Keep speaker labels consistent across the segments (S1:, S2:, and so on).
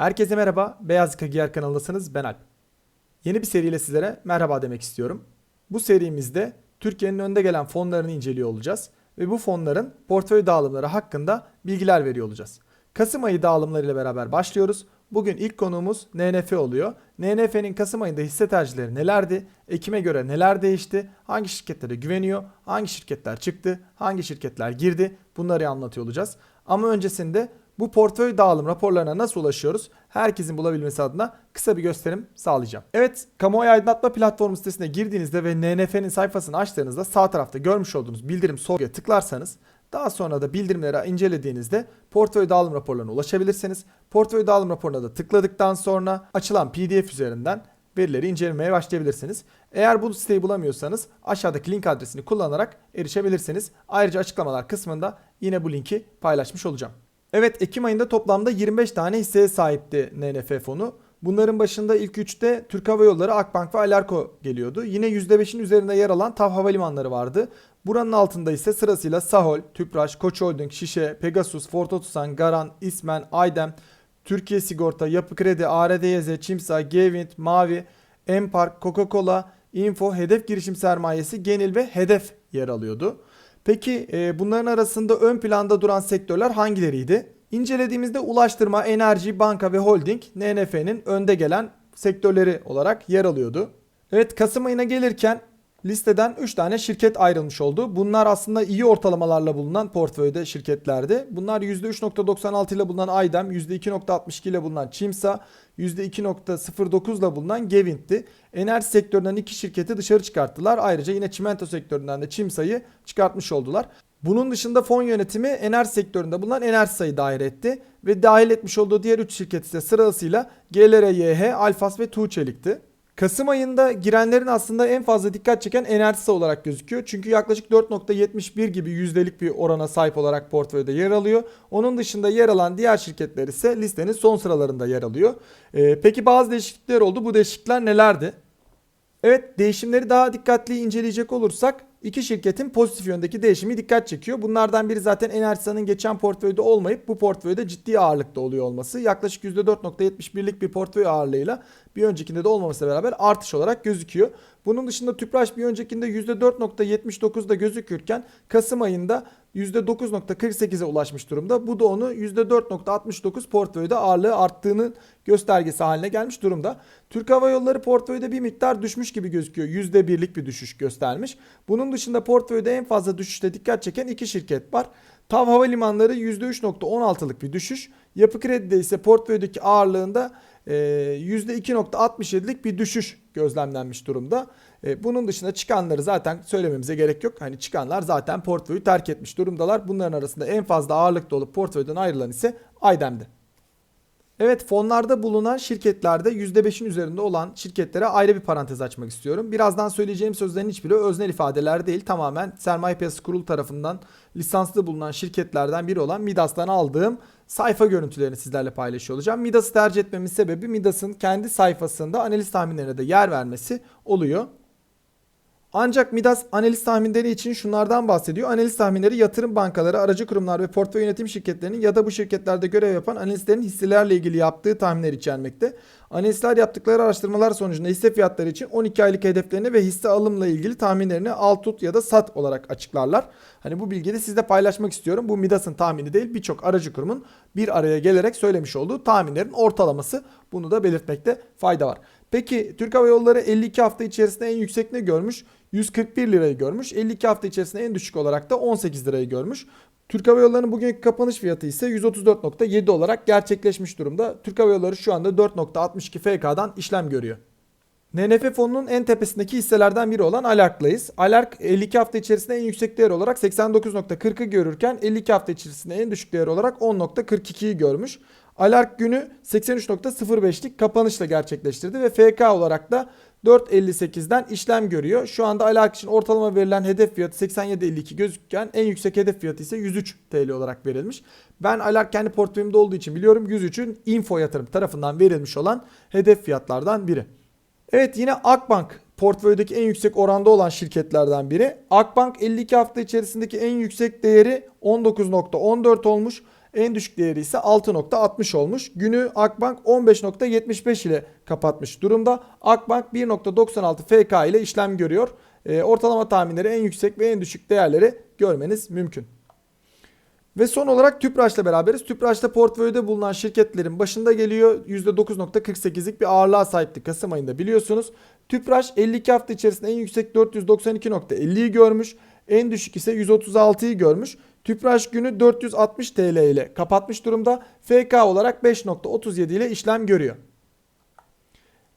S1: Herkese merhaba. Beyaz Yaka Giyer kanalındasınız. Ben Alp. Yeni bir seriyle sizlere merhaba demek istiyorum. Bu serimizde Türkiye'nin önde gelen fonlarını inceliyor olacağız ve bu fonların portföy dağılımları hakkında bilgiler veriyor olacağız. Kasım ayı dağılımlarıyla beraber başlıyoruz. Bugün ilk konuğumuz NNF oluyor. NNF'nin Kasım ayında hisse tercihleri nelerdi? Ekim'e göre neler değişti? Hangi şirketlere güveniyor? Hangi şirketler çıktı? Hangi şirketler girdi? Bunları anlatıyor olacağız. Ama öncesinde bu portföy dağılım raporlarına nasıl ulaşıyoruz? Herkesin bulabilmesi adına kısa bir gösterim sağlayacağım. Evet, kamuoyu aydınlatma platformu sitesine girdiğinizde ve NNF'nin sayfasını açtığınızda sağ tarafta görmüş olduğunuz bildirim soruya tıklarsanız daha sonra da bildirimleri incelediğinizde portföy dağılım raporlarına ulaşabilirsiniz. Portföy dağılım raporuna da tıkladıktan sonra açılan PDF üzerinden verileri incelemeye başlayabilirsiniz. Eğer bu siteyi bulamıyorsanız aşağıdaki link adresini kullanarak erişebilirsiniz. Ayrıca açıklamalar kısmında yine bu linki paylaşmış olacağım. Evet Ekim ayında toplamda 25 tane hisseye sahipti NNF fonu. Bunların başında ilk 3'te Türk Hava Yolları, Akbank ve Alarko geliyordu. Yine %5'in üzerinde yer alan TAV Havalimanları vardı. Buranın altında ise sırasıyla Sahol, Tüpraş, Koç Holding, Şişe, Pegasus, Ford Otosan, Garan, İsmen, Aydem, Türkiye Sigorta, Yapı Kredi, ARDYZ, Çimsa, Gevint, Mavi, Empark, Coca-Cola, Info, Hedef Girişim Sermayesi, Genil ve Hedef yer alıyordu. Peki e, bunların arasında ön planda duran sektörler hangileriydi? İncelediğimizde ulaştırma, enerji, banka ve holding NNF'nin önde gelen sektörleri olarak yer alıyordu. Evet Kasım ayına gelirken listeden 3 tane şirket ayrılmış oldu. Bunlar aslında iyi ortalamalarla bulunan portföyde şirketlerdi. Bunlar %3.96 ile bulunan Aydem, %2.62 ile bulunan Çimsa, %2.09 ile bulunan Gevint'ti. Enerji sektöründen iki şirketi dışarı çıkarttılar. Ayrıca yine çimento sektöründen de Çimsa'yı çıkartmış oldular. Bunun dışında fon yönetimi enerji sektöründe bulunan Enerjisa'yı dahil etti ve dahil etmiş olduğu diğer 3 şirket ise sırasıyla GLRYH, Alfas ve Tuğçelik'ti. Kasım ayında girenlerin aslında en fazla dikkat çeken Enerjisa olarak gözüküyor. Çünkü yaklaşık 4.71 gibi yüzdelik bir orana sahip olarak portföyde yer alıyor. Onun dışında yer alan diğer şirketler ise listenin son sıralarında yer alıyor. Ee, peki bazı değişiklikler oldu. Bu değişiklikler nelerdi? Evet değişimleri daha dikkatli inceleyecek olursak iki şirketin pozitif yöndeki değişimi dikkat çekiyor. Bunlardan biri zaten Enerjisa'nın geçen portföyde olmayıp bu portföyde ciddi ağırlıkta oluyor olması. Yaklaşık %4.71'lik bir portföy ağırlığıyla bir öncekinde de olmamasıyla beraber artış olarak gözüküyor. Bunun dışında Tüpraş bir öncekinde %4.79'da gözükürken Kasım ayında %9.48'e ulaşmış durumda. Bu da onu %4.69 portföyde ağırlığı arttığının göstergesi haline gelmiş durumda. Türk Hava Yolları portföyde bir miktar düşmüş gibi gözüküyor. %1'lik bir düşüş göstermiş. Bunun dışında portföyde en fazla düşüşte dikkat çeken iki şirket var. TAV Havalimanları %3.16'lık bir düşüş. Yapı Kredi'de ise portföydeki ağırlığında %2.67'lik bir düşüş gözlemlenmiş durumda. E, bunun dışında çıkanları zaten söylememize gerek yok. Hani çıkanlar zaten portföyü terk etmiş durumdalar. Bunların arasında en fazla ağırlıkta olup portföyden ayrılan ise Aydem'de. Evet fonlarda bulunan şirketlerde %5'in üzerinde olan şirketlere ayrı bir parantez açmak istiyorum. Birazdan söyleyeceğim sözlerin hiçbiri öznel ifadeler değil. Tamamen Sermaye Piyasası Kurulu tarafından lisanslı bulunan şirketlerden biri olan Midas'tan aldığım sayfa görüntülerini sizlerle paylaşıyor olacağım. Midas'ı tercih etmemin sebebi Midas'ın kendi sayfasında analiz tahminlerine de yer vermesi oluyor. Ancak Midas analiz tahminleri için şunlardan bahsediyor. Analiz tahminleri yatırım bankaları, aracı kurumlar ve portföy yönetim şirketlerinin ya da bu şirketlerde görev yapan analistlerin hisselerle ilgili yaptığı tahminler içermekte. Analistler yaptıkları araştırmalar sonucunda hisse fiyatları için 12 aylık hedeflerini ve hisse alımla ilgili tahminlerini al tut ya da sat olarak açıklarlar. Hani bu bilgiyi de sizle paylaşmak istiyorum. Bu Midas'ın tahmini değil birçok aracı kurumun bir araya gelerek söylemiş olduğu tahminlerin ortalaması. Bunu da belirtmekte fayda var. Peki Türk Hava Yolları 52 hafta içerisinde en yüksek ne görmüş? 141 lirayı görmüş. 52 hafta içerisinde en düşük olarak da 18 lirayı görmüş. Türk Hava Yolları'nın bugünkü kapanış fiyatı ise 134.7 olarak gerçekleşmiş durumda. Türk Hava Yolları şu anda 4.62 FK'dan işlem görüyor. NNF fonunun en tepesindeki hisselerden biri olan Alark'layız. Alark 52 hafta içerisinde en yüksek değer olarak 89.40'ı görürken 52 hafta içerisinde en düşük değer olarak 10.42'yi görmüş. Alark günü 83.05'lik kapanışla gerçekleştirdi ve FK olarak da 4.58'den işlem görüyor. Şu anda Alark için ortalama verilen hedef fiyatı 87.52 gözükken en yüksek hedef fiyatı ise 103 TL olarak verilmiş. Ben Alark kendi portföyümde olduğu için biliyorum 103'ün Info Yatırım tarafından verilmiş olan hedef fiyatlardan biri. Evet yine Akbank portföydeki en yüksek oranda olan şirketlerden biri. Akbank 52 hafta içerisindeki en yüksek değeri 19.14 olmuş. En düşük değeri ise 6.60 olmuş. Günü Akbank 15.75 ile kapatmış durumda. Akbank 1.96 FK ile işlem görüyor. Ee, ortalama tahminleri en yüksek ve en düşük değerleri görmeniz mümkün. Ve son olarak Tüpraş'la beraberiz. Tüpraş'ta portföyde bulunan şirketlerin başında geliyor. %9.48'lik bir ağırlığa sahipti Kasım ayında biliyorsunuz. Tüpraş 52 hafta içerisinde en yüksek 492.50'yi görmüş. En düşük ise 136'yı görmüş. Tüpraş günü 460 TL ile kapatmış durumda. FK olarak 5.37 ile işlem görüyor.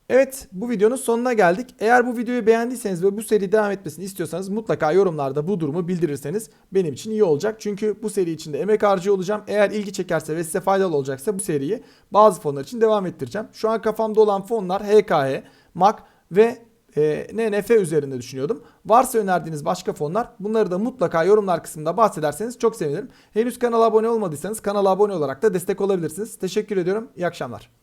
S1: Evet bu videonun sonuna geldik. Eğer bu videoyu beğendiyseniz ve bu seri devam etmesini istiyorsanız mutlaka yorumlarda bu durumu bildirirseniz benim için iyi olacak. Çünkü bu seri içinde emek harcıyor olacağım. Eğer ilgi çekerse ve size faydalı olacaksa bu seriyi bazı fonlar için devam ettireceğim. Şu an kafamda olan fonlar HKH, MAK ve e, NNF üzerinde düşünüyordum. Varsa önerdiğiniz başka fonlar bunları da mutlaka yorumlar kısmında bahsederseniz çok sevinirim. Henüz kanala abone olmadıysanız kanala abone olarak da destek olabilirsiniz. Teşekkür ediyorum. İyi akşamlar.